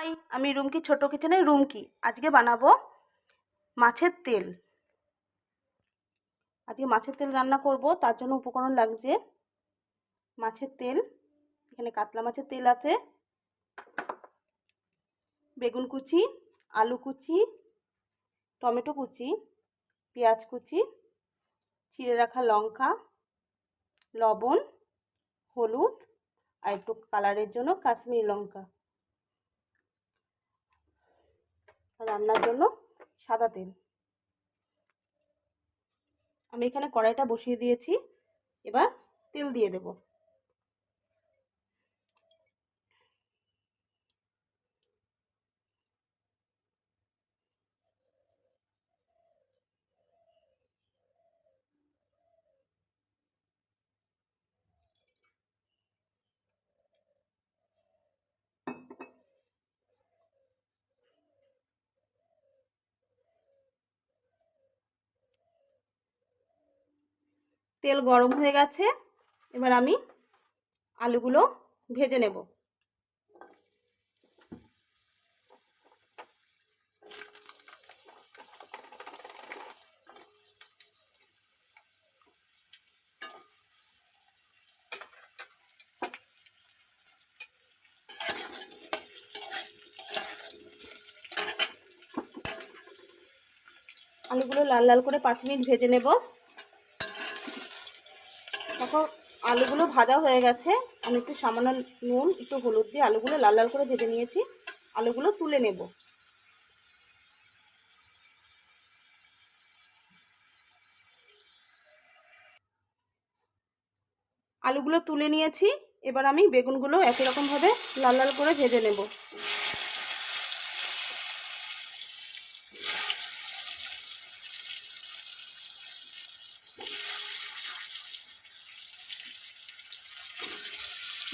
High আমি রুমকি ছোট কিচেনে রুমকি আজকে বানাবো মাছের তেল। আজকে মাছের তেল রান্না করব, তার জন্য উপকরণ লাগছে মাছের তেল। এখানে কাতলা মাছের তেল আছে, বেগুন কুচি, আলু কুচি, টমেটো কুচি, পেঁয়াজ কুচি, চিড়ে রাখা লঙ্কা, লবণ, হলুদ, আর একটু কালারের জন্য কাশ্মীরি লঙ্কা। রান্নার জন্য সাদা তেল। আমি এখানে কড়াইটা বসিয়ে দিয়েছি। এবার তেল দিয়ে দেব। তেল গরম হয়ে গেছে। এবার আমি আলুগুলো ভেজে নেব। আলুগুলো লাল লাল করে পাঁচ মিনিট ভেজে নেব। দেখো, আলুগুলো ভাজা হয়ে গেছে। আমি একটু সামান্য নুন, একটু হলুদ দিয়ে আলুগুলো লাল লাল করে ভেজে নিয়েছি। আলুগুলো তুলে নেব। আলুগুলো তুলে নিয়েছি। এবার আমি বেগুনগুলো একই রকমভাবে লাল লাল করে ভেজে নেব।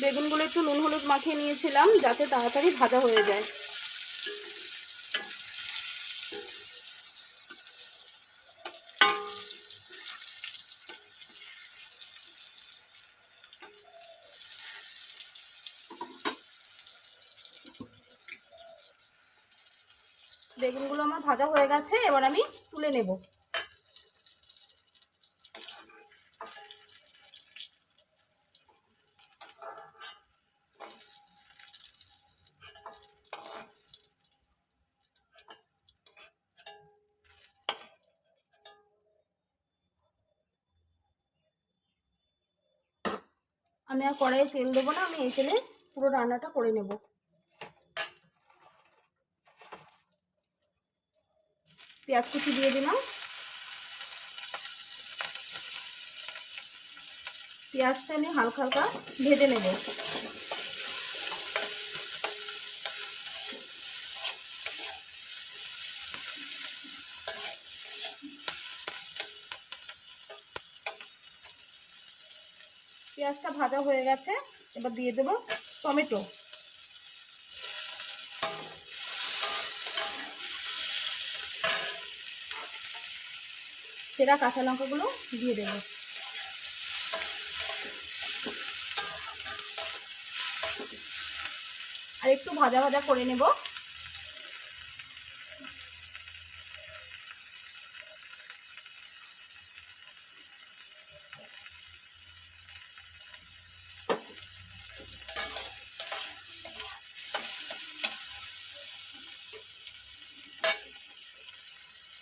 বেগুনগুলো একটু নুন হলুদ মাখিয়ে নিয়েছিলাম, যাতে তাড়াতাড়ি ভাজা হয়ে যায়। বেগুনগুলো আমার ভাজা হয়ে গেছে, এবার আমি তুলে নেব। আমি আর কড়াইয়ে তেল দেবো না, আমি এই তেলে পুরো রান্নাটা করে নেব। পেঁয়াজ কুচি দিয়ে দিলাম। পেঁয়াজটা আমি হালকা হালকা ভেজে নেব। পেঁয়াজটা ভাজা হয়ে গেছে, এবার দিয়ে দেবো টমেটো। সেরা কাঁচা লঙ্কাগুলো দিয়ে দেবো। আর একটু ভাজা ভাজা করে নেব।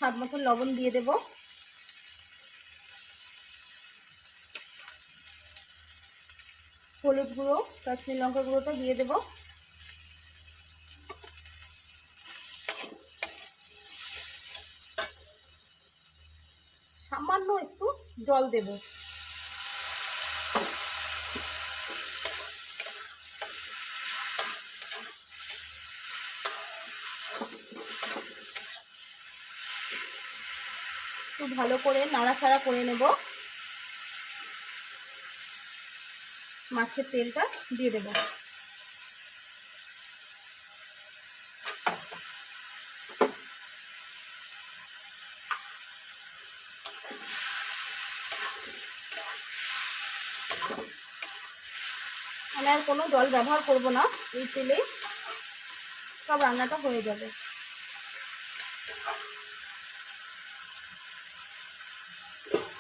স্বাদ মতন লবণ দিয়ে দেব। হলুদ গুঁড়ো, কাশ্মীর লঙ্কা গুঁড়োটা দিয়ে দেব। সামান্য একটু জল দেব। একটু ভালো করে নাড়াচাড়া করে নেব। মাছের তেলটা দিয়ে দেব। আমি আর কোনো জল ব্যবহার করব না, এই তেলে সব রান্নাটা হয়ে যাবে।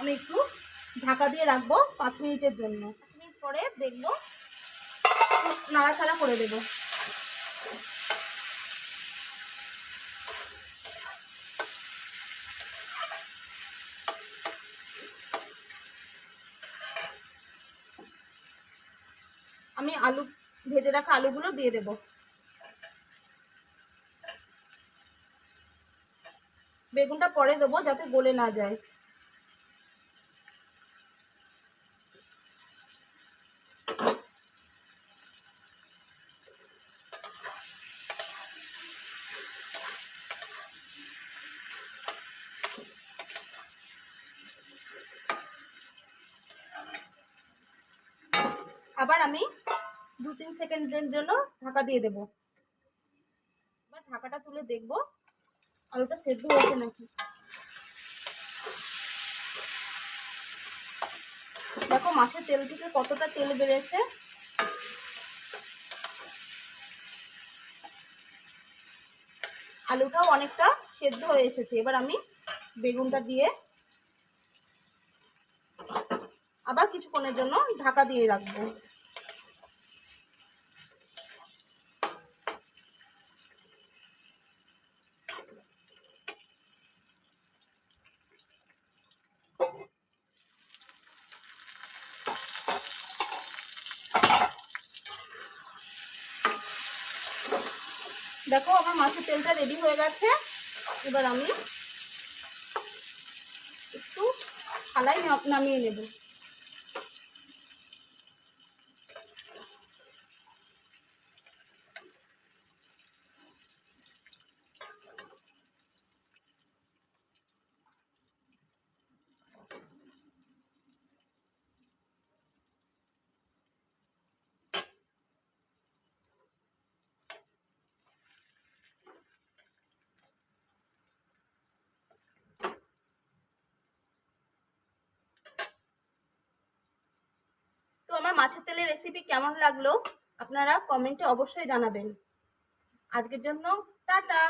আমি একটু ঢাকা দিয়ে রাখব পাঁচ মিনিটের জন্য। পাঁচ মিনিট পরে দেখব, নাড়াচাড়া করে দেবো। আমি আলু, ভেজে রাখা আলুগুলো দিয়ে দেব। বেগুনটা পরে দেবো যাতে গলে না যায়। আবার আমি দু তিন সেকেন্ডের জন্য ঢাকা দিয়ে দেব। এবার ঢাকাটা তুলে দেখব, আলুটা সেদ্ধ হয়েছে নাকি? দেখো মাছের তেল থেকে কতটা তেল বেড়েছে। আলুটাও অনেকটা সেদ্ধ হয়ে এসেছে। এবার আমি বেগুনটা দিয়ে আবার কিছুক্ষণের জন্য ঢাকা দিয়ে রাখব। দেখো আমার মাছের তেলটা রেডি হয়ে গেছে। এবার আমি একটু থালায় নামিয়ে নেব। মাছের তেলের রেসিপি কেমন লাগল আপনারা কমেন্টে অবশ্যই জানাবেন। আজকের জন্য টাটা।